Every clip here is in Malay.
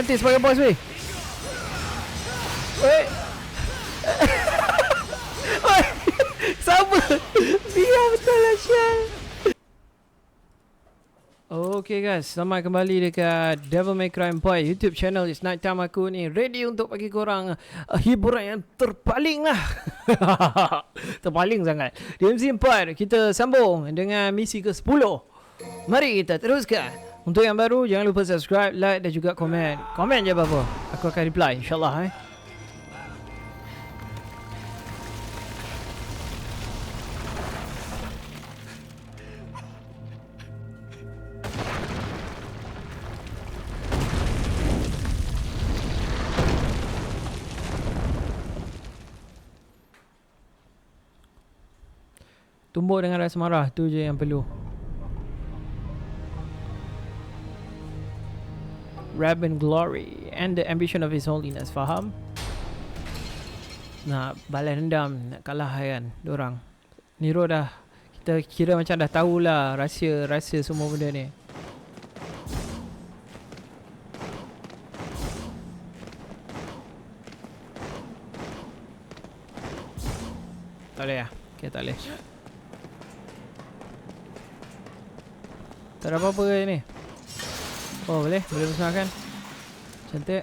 nanti sebagai bos weh. Weh. Sama. Dia betul lah Syal. Okay guys, selamat kembali dekat Devil May Cry 4 YouTube channel It's night time aku ni ready untuk bagi korang uh, hiburan yang terpaling lah Terpaling sangat Di MC4 kita sambung dengan misi ke-10 Mari kita teruskan Untuk yang baru jangan lupa subscribe, like dan juga komen. Komen je apa-apa. Aku akan reply insyaAllah eh. Tumbuk dengan rasa marah Tu je yang perlu Rab and glory And the ambition of his holiness Faham? Nak balas dendam Nak kalah kan Diorang Niro dah Kita kira macam dah tahulah Rahsia-rahsia semua benda ni. Tak boleh lah Okay tak boleh. Tak ada apa-apa ni Oh boleh. Boleh musnahkan Cantik.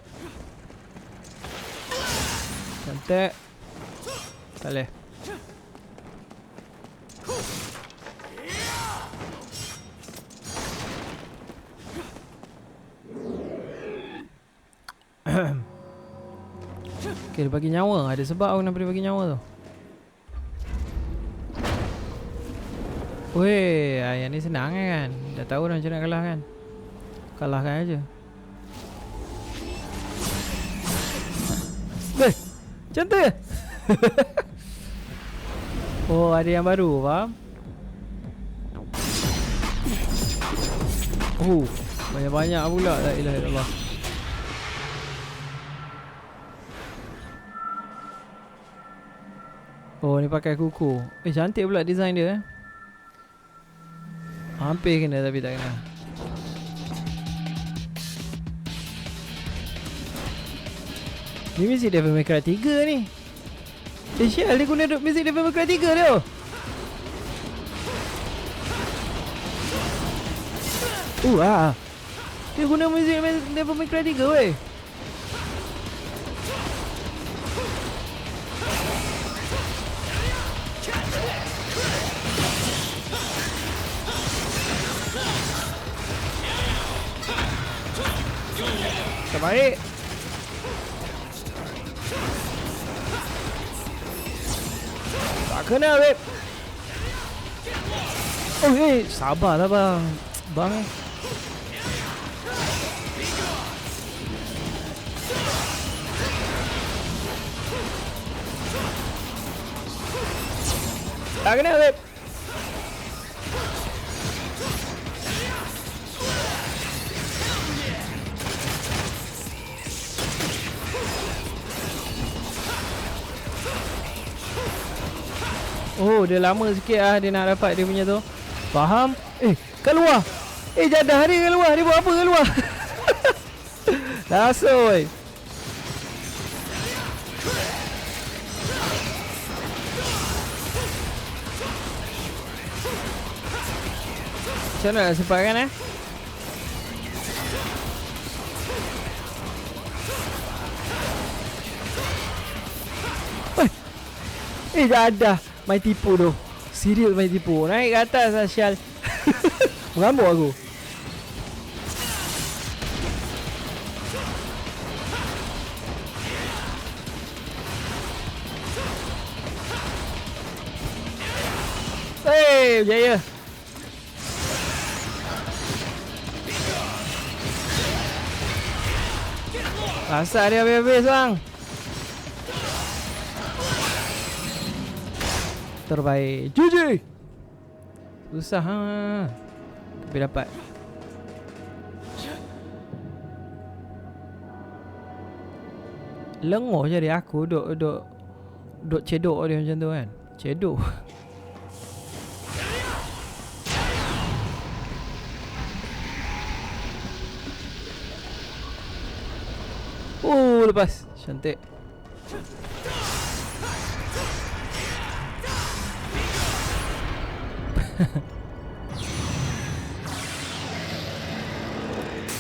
Cantik. Tak boleh. Okay dia bagi nyawa. Ada sebab aku nak dia bagi nyawa tu. Weh, yang ni senang kan? Dah tahu dah macam nak kalah kan? Kalahkan aja. Weh, macam tu je? oh, ada yang baru, faham? Oh, banyak-banyak pula. La ilaha illallah. Oh, ni pakai kuku. Eh, cantik pula design dia eh. Hampir kena tapi tak kena Ni mesti Devil May Cry 3 ni. Eh Syal dia guna mesti Devil May Cry 3 dia Uh ah Dia guna muzik Devil May Cry 3 weh. Terbaik Tak kena babe Oh eh Sabarlah bang Bang eh Tak kena babe Oh dia lama sikit ah dia nak dapat dia punya tu. Faham? Eh kat luar. Eh jadah dia kat luar. Dia buat apa kat luar? Langsung weh. Macam mana nak sempat kan eh Eh jadah main tipu tu. Serius main tipu. Naik ke atas lah Syal Mengamuk aku. Hei, jaya Asal dia habis-habis bang terbaik. Juji Susah ha? Tapi dapat. Lenguh je dia. Aku duk duk duk cedok dia macam tu kan. Cedok. Oh, lepas. Cantik.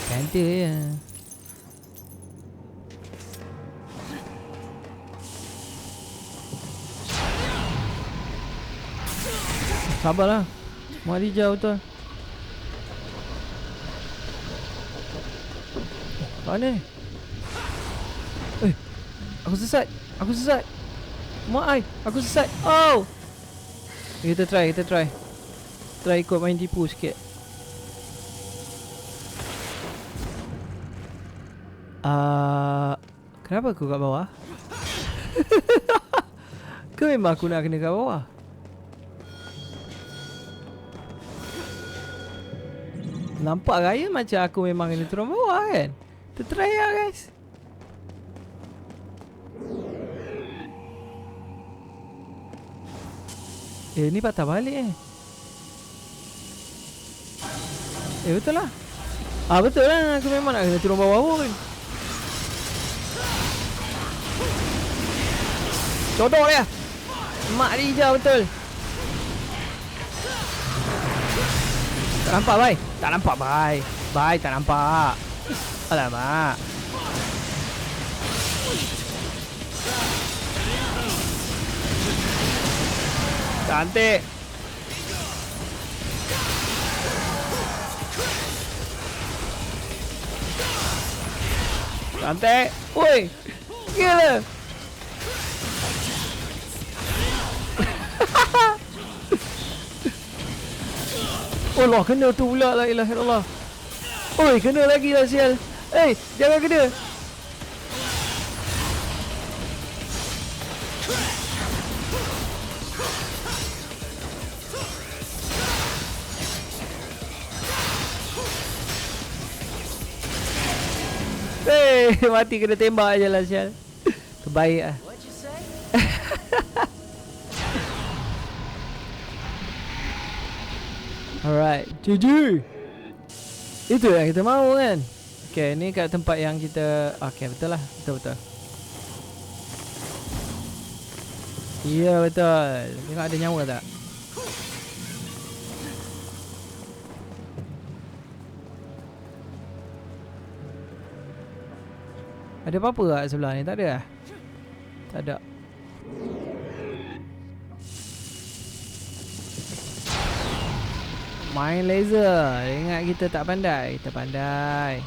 Cantik ya. Sabarlah. Mari jauh betul. Mana ni? Eh, aku sesat. Aku sesat. Mak ai, aku sesat. Oh. Kita try, kita try. Try ikut main tipu sikit. Uh, kenapa aku kat bawah? Ke memang aku nak kena kat bawah? Nampak raya macam aku memang kena turun bawah kan? Kita try lah guys. Eh ni patah balik eh. Eh betul lah. Ah betul lah aku memang nak kena turun bawah pun. Codok dia. Mak dia betul. Tak nampak bai. Tak nampak bai. Bai tak nampak. Alamak. Cantik. Cantik. Woi. Gila. Allah kena tu pula la ilaha illallah. Oi kena lagi lah sial. Eh jangan kena. mati kena tembak je lah sial. Terbaik lah. Alright, GG. Itu yang kita mahu kan. Okay, ni kat tempat yang kita Okay, betul lah. Betul betul. Ya betul. Tengok ada nyawa tak? Ada apa-apa tak sebelah ni? Tak ada lah? Tak ada. Main laser. Ingat kita tak pandai. Kita pandai.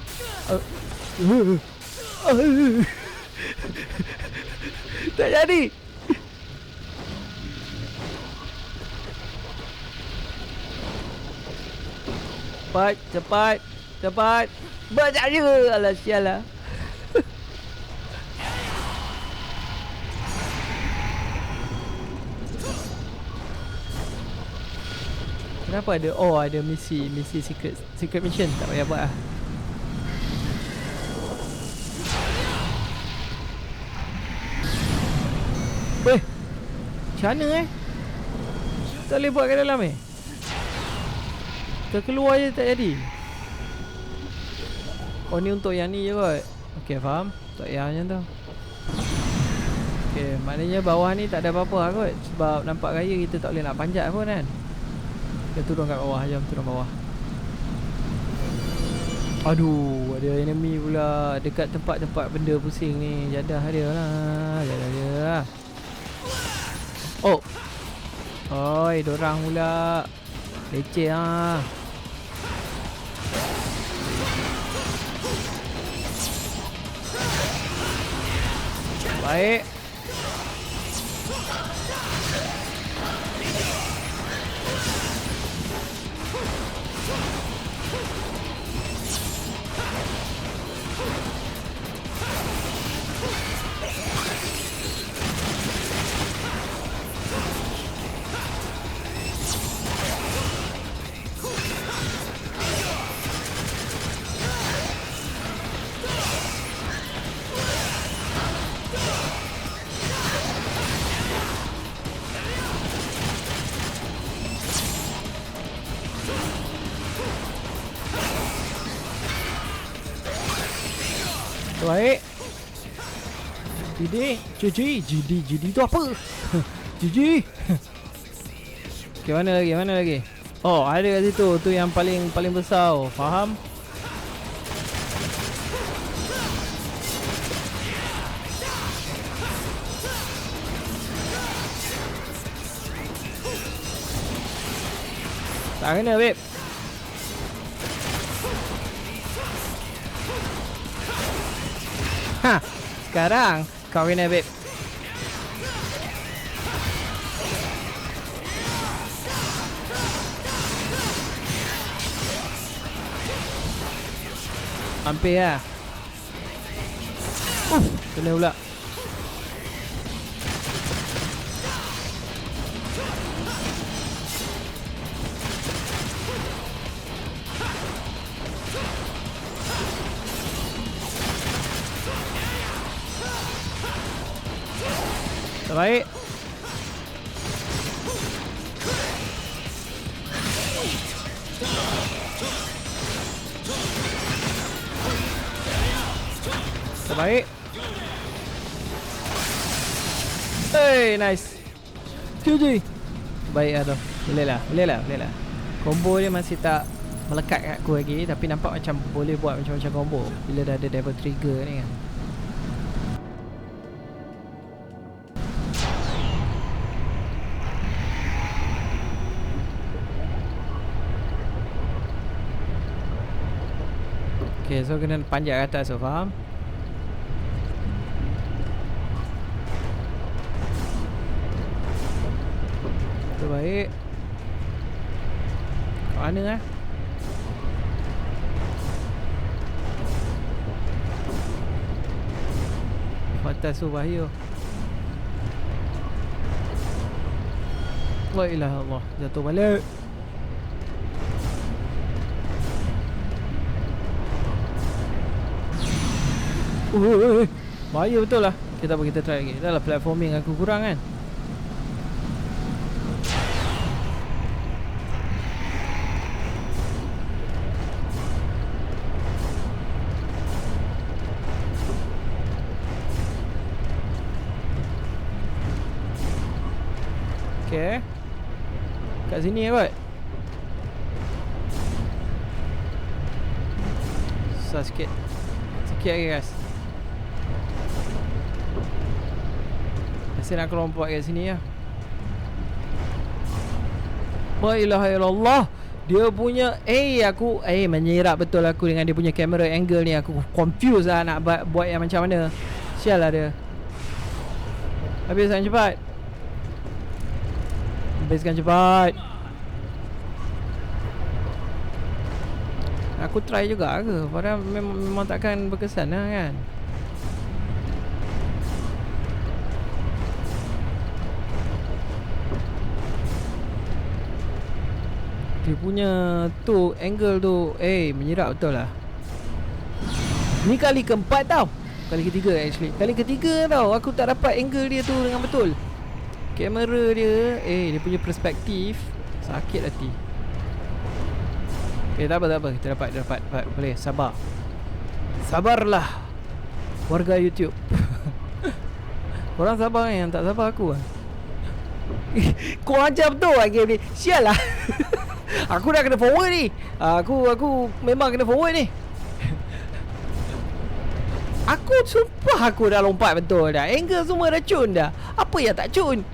Tak jadi. Cepat, cepat, cepat. Berjaya. Alah sial lah. Kenapa ada Oh ada misi Misi secret Secret mission? Tak payah buat lah. Weh Macam mana eh? Tak boleh buat kat dalam eh? Terkeluar je tak jadi. Oh ni untuk yang ni je kot. Okay faham? Untuk yang macam tu. Okay maknanya bawah ni tak ada apa-apa lah kot. Sebab nampak raya kita tak boleh nak panjat pun kan Dia turun kat bawah Jom turun bawah. Aduh Ada enemy pula. Dekat tempat-tempat benda pusing ni Jadah dia lah Jadah dia lah. Oh. Oi dorang pula. Leceh lah Baik Baik Judi, judi, judi, judi tu apa? judi. Okay, mana lagi? Mana lagi? Oh, ada kat situ. Tu yang paling paling besar. Oh. Faham? Tak kena, babe. Sekarang kau kena, babe. Hampir lah. Uh, kena pula. Terbaik. Terbaik. Hey, nice. GG. Baik lah tu. Boleh lah, boleh lah, boleh lah. Combo dia masih tak melekat kat aku lagi tapi nampak macam boleh buat macam-macam combo bila dah ada devil trigger ni kan. So kena panjat ke atas so faham? Terbaik Kat mana lah? Atas tu bahaya La ilaha Allah Jatuh balik Ui, Bahaya betul lah. Kita apa kita try lagi. Dah lah platforming aku kurang kan. Okay Kat sini ya kot Susah sikit. Sikit lagi guys Mesti nak kelompak kat sini ya. La ilaha illallah. Dia punya Eh aku Eh menyerap betul aku Dengan dia punya camera angle ni. Aku confused lah Nak buat, buat yang macam mana. Sial lah dia. Habiskan cepat. Habiskan cepat. Aku try juga ke? Padahal memang, memang takkan berkesan lah kan Dia punya tu angle tu Eh menyerap betul lah. Ni kali keempat tau. Kali ketiga actually. Kali ketiga tau Aku tak dapat angle dia tu dengan betul. Kamera dia Eh dia punya perspektif Sakit hati. Okay tak apa tak apa. Kita dapat dapat, dapat. Boleh sabar. Sabarlah Warga YouTube. Korang sabar kan Yang tak sabar aku lah. Kau ajar betul lah game ni Sial lah Aku dah kena forward ni. Aku aku memang kena forward ni. Aku sumpah aku dah lompat betul dah. Angle semua dah cun dah. Apa yang tak cun?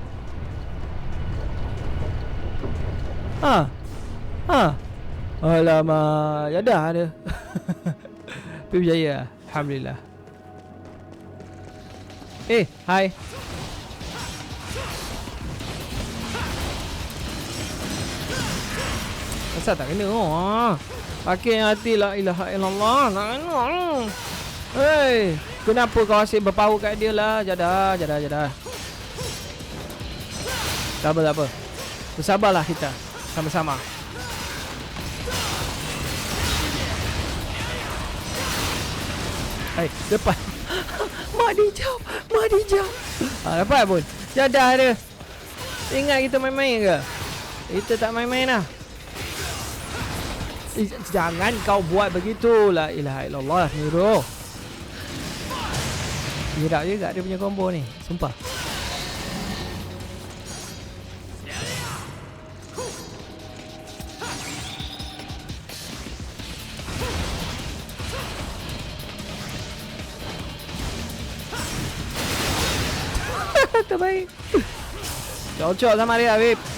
Ha. Ha. Alamak. Ya dah ada. Tapi berjaya. Alhamdulillah. Eh Hai Asal tak kena oh. Ha. Pakai hati la ilaha illallah. Nak kena. Hei, kenapa kau asyik berpower kat dia lah? Jadah, jadah, jadah. Tak apa, tak apa. Bersabarlah kita. Sama-sama. Hai, depan. Mak dijauh. Mak dijauh. Ha, dapat pun. Jadah dia. Ingat kita main-main ke? Kita tak main-main lah. Jangan kau buat begitu. La ilaha illallah Niro Gerak juga dia punya combo ni Sumpah. Terbaik. Cocok sama dia Habib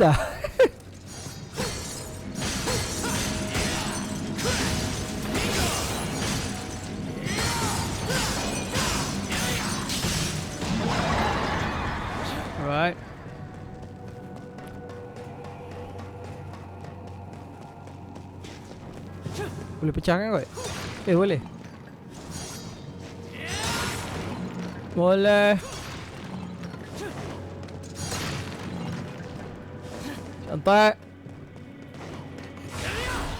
Dah Alright Boleh pecah kan kot? Eh boleh. Boleh Cantik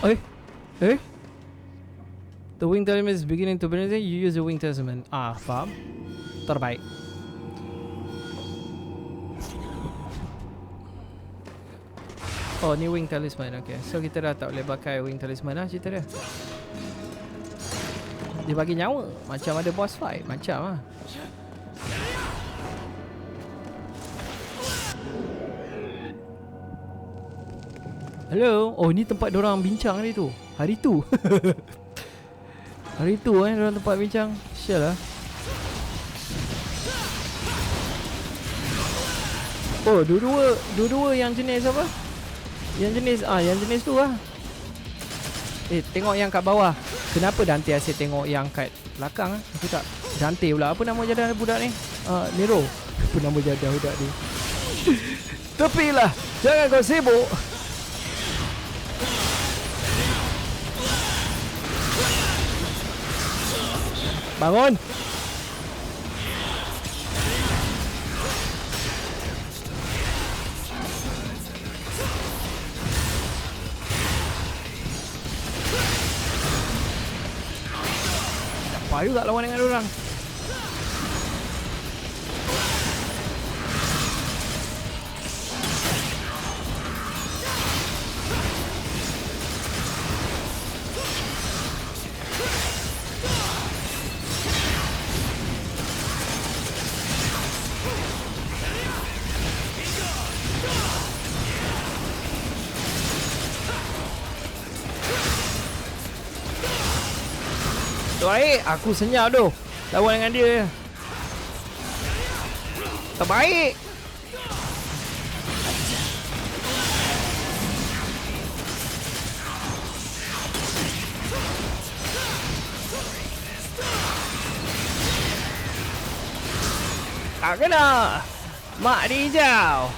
Eh Eh? The wing talisman is beginning to burn You use the wing talisman Ah faham. Terbaik. Oh ni wing talisman. Okay. So kita dah tak boleh pakai wing talisman lah cerita dia. Dia bagi nyawa. Macam ada boss fight. Macam lah Hello. Oh ni tempat orang bincang ni tu. Hari tu? Hari tu eh orang tempat bincang. Sial lah Oh dua-dua Dua-dua yang jenis apa? Yang jenis ah Yang jenis tu lah Eh tengok yang kat bawah. Kenapa Dante asyik tengok yang kat belakang ah? Aku tak Dante pula. Apa nama jadah budak ni? Uh, Nero. Apa nama jadah budak ni? Tepilah Jangan kau sibuk Bangun. Apa juga lawan dengan orang Terbaik Aku senyap tu. Lawan dengan dia. Terbaik Tak kena. Mak dia hijau.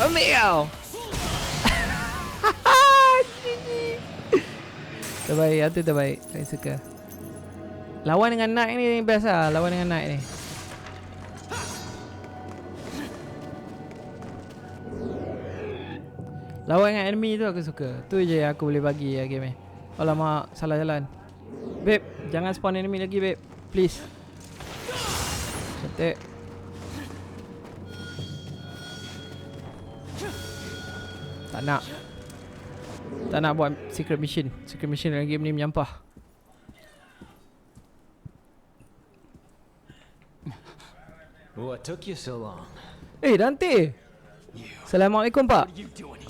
Ambil kau. Terbaik, tu terbaik. Saya suka Lawan dengan Knight ni best lah Lawan dengan Knight ni. Lawan dengan enemy tu aku suka. Tu je aku boleh bagi ya game ni. Alamak salah jalan. Babe jangan spawn enemy lagi babe. Please. Cantik. Tak nak. Tak nak buat secret mission Secret mission dalam game ni menyampah What took you so long? Eh Dante. Assalamualaikum pak. What?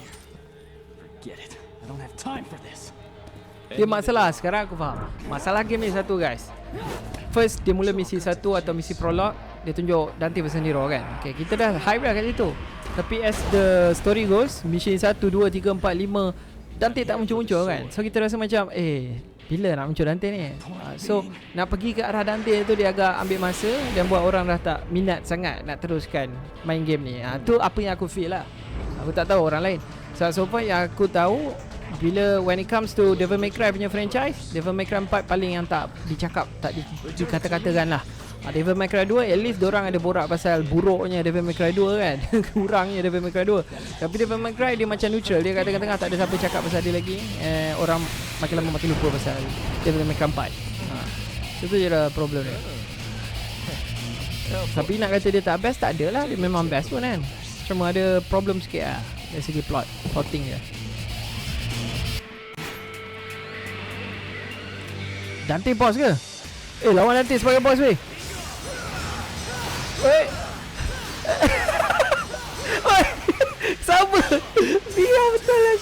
Forget it. I don't have time for this. Dia masalah. Sekarang aku faham. Masalah game ni satu guys. First dia mula misi satu atau misi prolog. Dia tunjuk Dante versus Nero kan? Okay kita dah hype dah kat situ. Tapi as the story goes Mission 1, 2, 3, 4, 5 Dante tak muncul-muncul kan? So kita rasa macam Eh bila nak muncul Dante ni Ah, So nak pergi ke arah Dante tu Dia agak ambil masa Dan buat orang dah tak minat sangat Nak teruskan main game ni ha, Tu apa yang aku feel lah Aku tak tahu orang lain So so far yang aku tahu bila when it comes to Devil May Cry punya franchise Devil May Cry 4 paling yang tak dicakap Tak di, dikata-katakan lah Ah, Devil May Cry 2 at least orang ada borak pasal buruknya Devil May Cry 2 kan. Kurangnya Devil May Cry 2. Tapi Devil May Cry dia macam neutral. Dia kat tengah-tengah tak ada siapa cakap pasal dia lagi. Eh, orang makin lama makin lupa pasal May Cry 4. Ha. Itu je lah problem dia. Tapi nak kata dia tak best tak adalah. Dia memang best pun kan. Cuma ada problem sikit lah. Dari segi plot. Plotting dia. Dante boss ke? Eh lawan Dante sebagai boss weh. Oi. Sama. Dia betul lah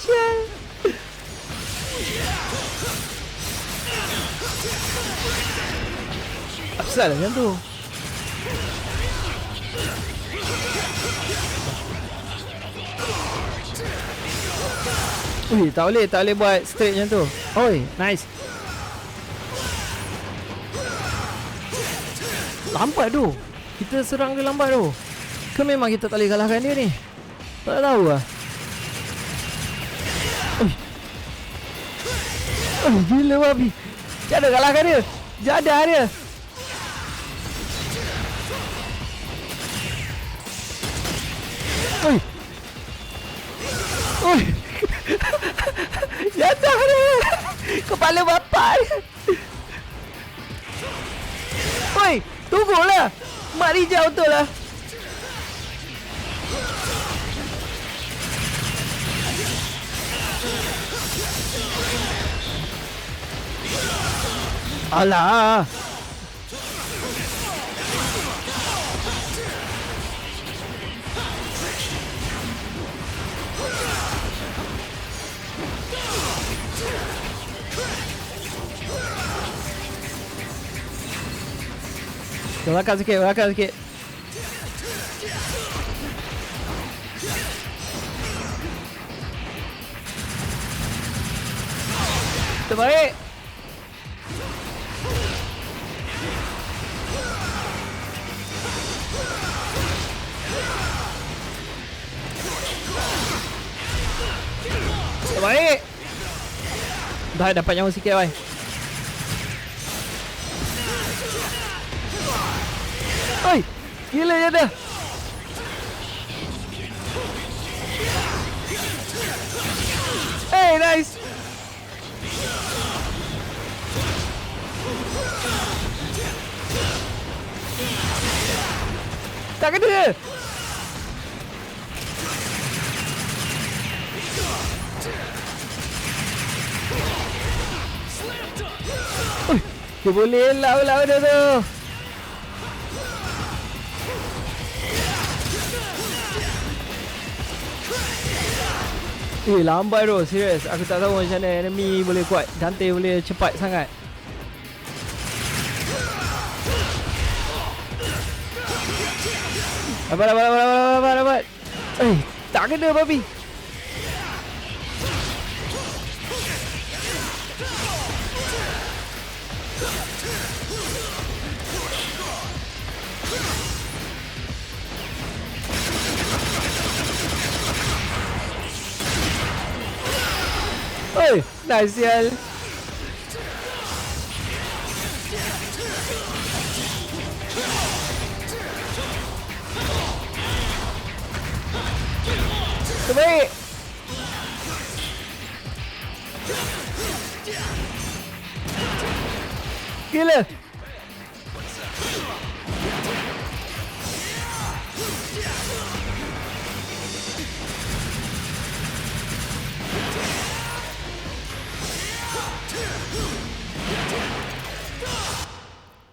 Asal macam tu. Ui, tak boleh, tak boleh buat straight macam tu. Oi, nice. Lambat tu. Kita serang dia lambat tu. Ke memang kita tak boleh kalahkan dia ni? Tak tahu lah. Oi. Oi, gila babi. Jangan kalahkan dia. Jadah dia. Mak Rijal betul lah. Alah. Belakang sikit, belakang Terbaik. Terbaik. Dah dapat nyawa sikit, bye. Oi, gila je dah. Hey, nice. Kena. Oi, dia boleh elak pula benda tu. Eh lambat tu serius Aku tak tahu macam mana enemy boleh kuat Dante boleh cepat sangat Dapat dapat dapat dapat dapat dapat Eh tak kena babi Oi, nice sial. Terbaik. Gila.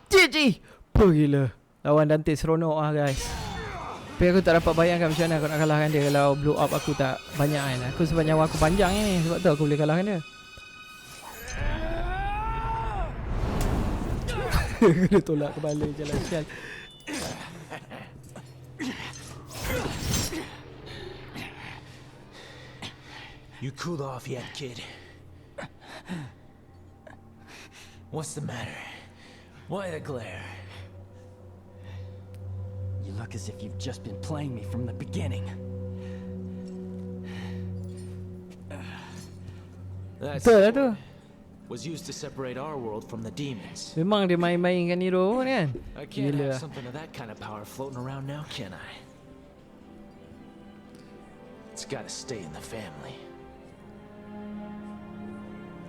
GG Apa gila Lawan Dante seronok ah guys Tapi aku tak dapat bayangkan macam mana aku nak kalahkan dia Kalau blow up aku tak banyak kan Aku sebab nyawa aku panjang ni Sebab tu aku boleh kalahkan dia Kena tolak kepala jalan sial You cooled off yet, kid? What's the matter? Why the glare? You look as if you've just been playing me from the beginning. That's Betul lah tu was used to separate our world from the demons. Memang dia main-mainkan hero pun kan. I can't Gila. have something of that kind of power floating around now, can I? It's gotta stay in the family.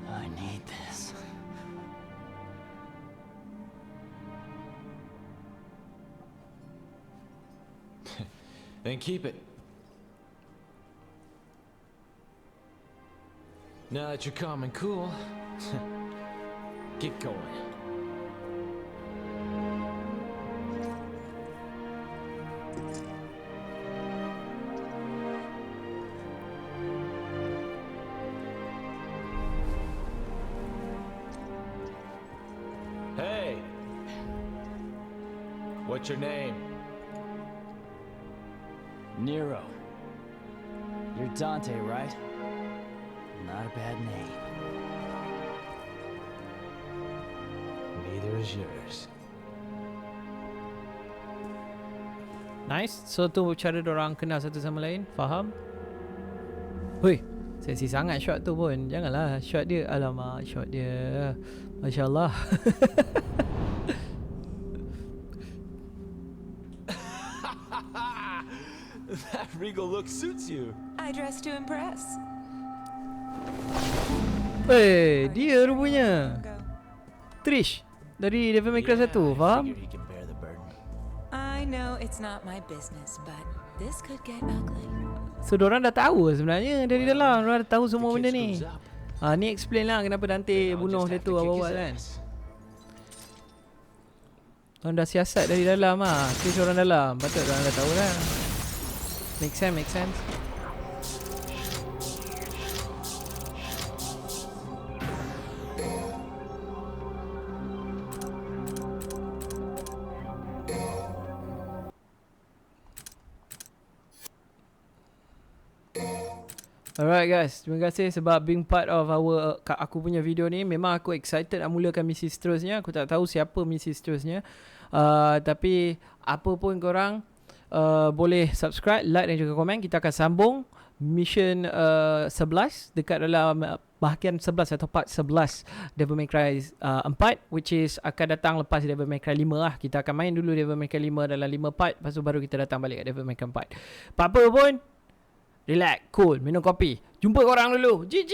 I need this. Then keep it. Now that you're calm and cool, get going. Is yours. Nice. So tu cara orang kenal satu sama lain. Faham? Hui. Sensi sangat shot tu pun. Janganlah shot dia. Alamak, shot dia. Masya Allah. that regal look suits you. I dress to impress. Eh, dia rupanya. Trish. Dari Devil May Cry 1. Faham? I know it's not my business, but this could get ugly. So, diorang dah tahu sebenarnya dari dalam. Diorang dah tahu semua benda ni. Ha, ni explain lah kenapa Dante bunuh dia tu awal-awal kan. ass. Orang dah siasat dari dalam lah. Kes orang dalam. Patut orang dah tahu lah. Make sense, make sense. Alright guys, terima kasih sebab being part of our kat aku punya video ni. Memang aku excited nak mulakan misi seterusnya. Aku tak tahu siapa misi seterusnya. Uh, tapi apa pun korang uh, boleh subscribe, like dan juga komen. Kita akan sambung mission uh, 11 dekat dalam uh, bahagian 11 atau part 11 Devil May Cry uh, 4 which is akan datang lepas Devil May Cry 5 lah. Kita akan main dulu Devil May Cry 5 dalam 5 part lepas tu baru kita datang balik kat Devil May Cry 4. Apa-apa pun Relax, cool, minum kopi. Jumpa korang dulu. GG.